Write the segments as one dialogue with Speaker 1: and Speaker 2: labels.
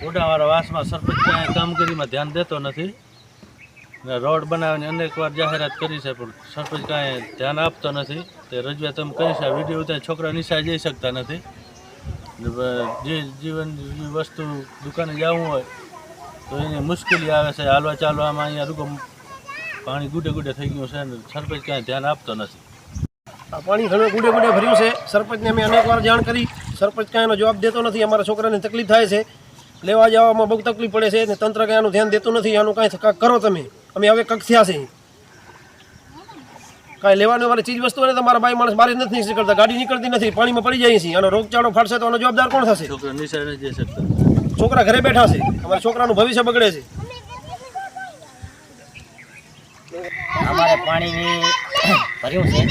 Speaker 1: ખોટાવાળા વાસમાં સરપંચ કાંઈ કામગીરીમાં ધ્યાન દેતો નથી. ને રોડ બનાવવાની અનેક વાર જાહેરાત કરી છે, પણ સરપંચ કાંઈ ધ્યાન આપતો નથી. તે રજૂઆત અમે કરી છે વીડિયો ઉતાર છોકરા નિશા જઈ શકતા નથી. જે જીવન વસ્તુ દુકાને જવું હોય, તો એની મુશ્કેલી આવે છે. હાલવા ચાલવામાં અહીંયા રૂગો પાણી ગુડે ગુડે થઈ ગયું છે ને સરપંચ કાંઈ ધ્યાન આપતો નથી.
Speaker 2: પાણી ઘણું ગુડે ગુડે ભર્યું છે. સરપંચને અમે અનેક વાર જાણ કરી. સરપંચ કાંઈ એનો જવાબ દેતો નથી. અમારા છોકરાને તકલીફ થાય છે. લેવા જવામાં બહુ તકલીફ પડે છે અને તંત્ર કાંઈ આનું ધ્યાન દેતું નથી. આનું કાંઈ કાંઈક કરો તમે. અમે હવે કક્ષ્યા છે કાંઈ લેવાનું અમારી ચીજ વસ્તુ હોય તમારા તો મારા ભાઈ માણસ બહાર નથી નીકળતા. ગાડી નીકળતી નથી. પાણીમાં પડી જાય છે અને રોગચાળો ફાટશે તો આનો જવાબદાર કોણ થશે?
Speaker 1: નથી
Speaker 2: છોકરા ઘરે બેઠા છે. અમારા છોકરાનું ભવિષ્ય બગડે છે.
Speaker 3: અમારે પાણીની ભર્યું છે.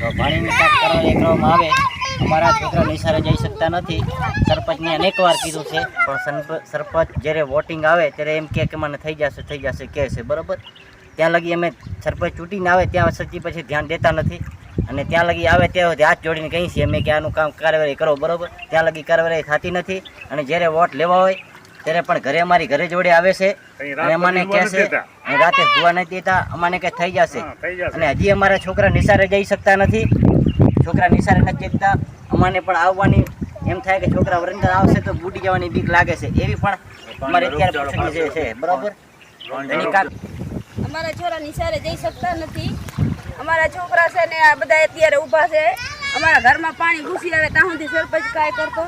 Speaker 3: તો પાણીની કાંઈક કરવા કરવામાં આવે. અમારા છોકરા નિશાળે જઈ શકતા નથી. સરપંચને અનેક વાર કીધું છે. પણ સરપંચ જ્યારે વોટિંગ આવે ત્યારે એમ કે મને થઈ જશે થઈ જશે, કહે છે. બરાબર? ત્યાં લગી અમે સરપંચ ચૂંટીને આવે ત્યાં સચી પછી ધ્યાન દેતા નથી. અને ત્યાં લગી આવે તે હાથ જોડીને કહીએ છીએ. અમે કે આનું કામ કાર્યવાહી કરો. બરાબર? ત્યાં લગી કાર્યવાહી થતી નથી. અને જ્યારે વોટ લેવા હોય ત્યારે પણ ઘરે અમારી ઘરે જોડે આવે છે અને અમને કહે છે રાતે સુવા નથી દેતા અમને કંઈ થઈ જશે. અને હજી અમારા છોકરા નિશાળે જઈ શકતા નથી. છોકરા નિશાળે નથી જતા. અમને પણ આવવાની એમ થાય કે છોકરા વરંદર આવશે તો બૂટી જવાની બીક લાગે છે. એવી પણ અમારે અત્યારે પૂછડી છે છે બરાબર?
Speaker 4: અમારા છોરા નિશાળે જઈ શકતા નથી. અમારા છોકરા છે ને આ બધા અત્યારે ઊભા છે. અમારા ઘરમાં પાણી ઘૂસી આવે ત્યાં સુધી સરપંચ કાંઈ કરતો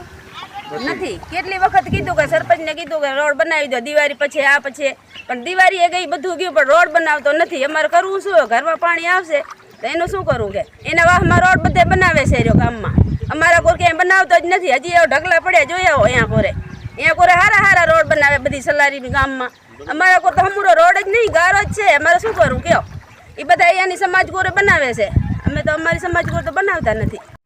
Speaker 4: નથી. કેટલી વખત કીધું કે સરપંચને કીધું કે રોડ બનાવી દો, દિવાળી પછી, આ પછી. પણ દિવાળી એ ગઈ બધું ગયું, પણ રોડ બનાવતો નથી. અમારે કરવું શું? ઘરમાં પાણી આવશે, તો એનું શું કરવું કે? એના વાહમાં રોડ બધે બનાવે છે રહ્યો ગામમાં. અમારા કોઈ ક્યાંય બનાવતો જ નથી. હજી એવો ઢગલા પડ્યા, જોયા હોય અહીંયા કોરે. અહીંયા કોરે હારા હારા રોડ બનાવે બધી સલારી ગામમાં. અમારા કોર તો હમુરો રોડ જ નહીં, ગારો જ છે. અમારે શું કરવું? કયો? એ બધા અહીંયાની સમાજ ગોરે બનાવે છે. અમે તો અમારી સમાજ ગોર તો બનાવતા નથી.